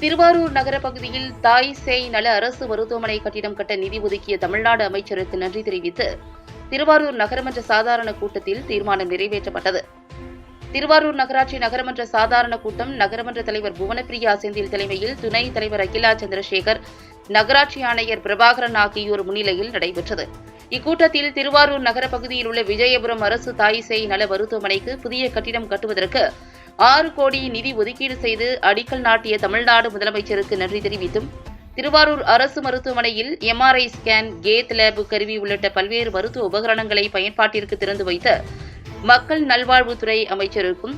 திருவாரூர் நகர பகுதியில் தாய் சேய் நல அரசு மருத்துவமனை கட்டிடம் கட்ட நிதி ஒதுக்கிய தமிழ்நாடு அமைச்சருக்கு நன்றி தெரிவித்து திருவாரூர் நகரமன்ற சாதாரண கூட்டத்தில் தீர்மானம் நிறைவேற்றப்பட்டது. திருவாரூர் நகராட்சி நகரமன்ற சாதாரண கூட்டம் நகரமன்ற தலைவர் புவனப்பிரியா செந்தில் தலைமையில் துணைத் தலைவர் அகிலா சந்திரசேகர் நகராட்சி ஆணையர் பிரபாகரன் ஆகியோர் முன்னிலையில் நடைபெற்றது. இக்கூட்டத்தில் திருவாரூர் நகர பகுதியில் உள்ள விஜயபுரம் அரசு தாய்சேய் நல மருத்துவமனைக்கு புதிய கட்டிடம் கட்டுவதற்கு ஆறு கோடி நிதி ஒதுக்கீடு செய்து அடிக்கல் நாட்டிய தமிழ்நாடு முதலமைச்சருக்கு நன்றி தெரிவித்தும் திருவாரூர் அரசு மருத்துவமனையில் எம்ஆர்ஐ ஸ்கேன் கேத் லேப் கருவி உள்ளிட்ட பல்வேறு மருத்துவ உபகரணங்களை பயன்பாட்டிற்கு திறந்து வைத்த மக்கள் நல்வாழ்வுத்துறை அமைச்சருக்கும்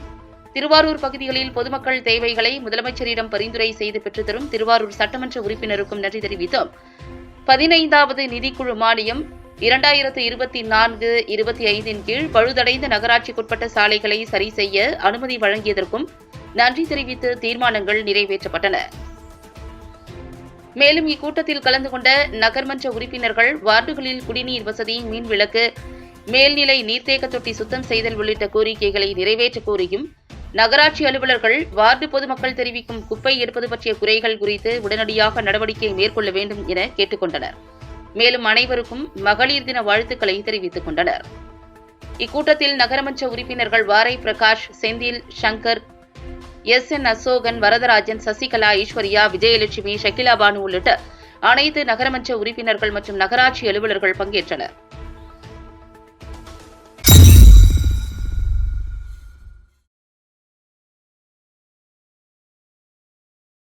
திருவாரூர் பகுதிகளில் பொதுமக்கள் தேவைகளை முதலமைச்சரிடம் பரிந்துரை செய்து பெற்றுத்தரும் திருவாரூர் சட்டமன்ற உறுப்பினருக்கும் நன்றி தெரிவித்தும். பதினைந்தாவது நிதிக்குழு மானியம் இரண்டாயிரத்து இருபத்தி நான்கு இருபத்தி ஐந்தின் கீழ் பழுதடைந்த நகராட்சிக்குட்பட்ட சாலைகளை சரி செய்ய அனுமதி வழங்கியதற்கும் நன்றி தெரிவித்து தீர்மானங்கள் நிறைவேற்றப்பட்டன. மேலும் இக்கூட்டத்தில் கலந்து கொண்ட நகர்மன்ற உறுப்பினர்கள் வார்டுகளில் குடிநீர் வசதி மீன் விளக்கு மேல்நிலை நீர்த்தேக்க தொட்டி சுத்தம் செய்தல் உள்ளிட்ட கோரிக்கைகளை நிறைவேற்ற கோரியும் நகராட்சி அலுவலர்கள் வார்டு பொதுமக்கள் தெரிவிக்கும் குப்பை எடுப்பது பற்றிய குறைகள் குறித்து உடனடியாக நடவடிக்கை மேற்கொள்ள வேண்டும் என கேட்டுக்கொண்டனர். மேலும் அனைவருக்கும் மகளிர் தின வாழ்த்துக்களை தெரிவித்துக் கொண்டனர். இக்கூட்டத்தில் நகரமன்ற உறுப்பினர்கள் வாரை பிரகாஷ் செந்தில் சங்கர் எஸ் என் அசோகன் வரதராஜன் சசிகலா ஈஸ்வரியா விஜயலட்சுமி ஷக்கிலா பானு உள்ளிட்ட அனைத்து நகரமன்ற உறுப்பினர்கள் மற்றும் நகராட்சி அலுவலர்கள் பங்கேற்றனர்.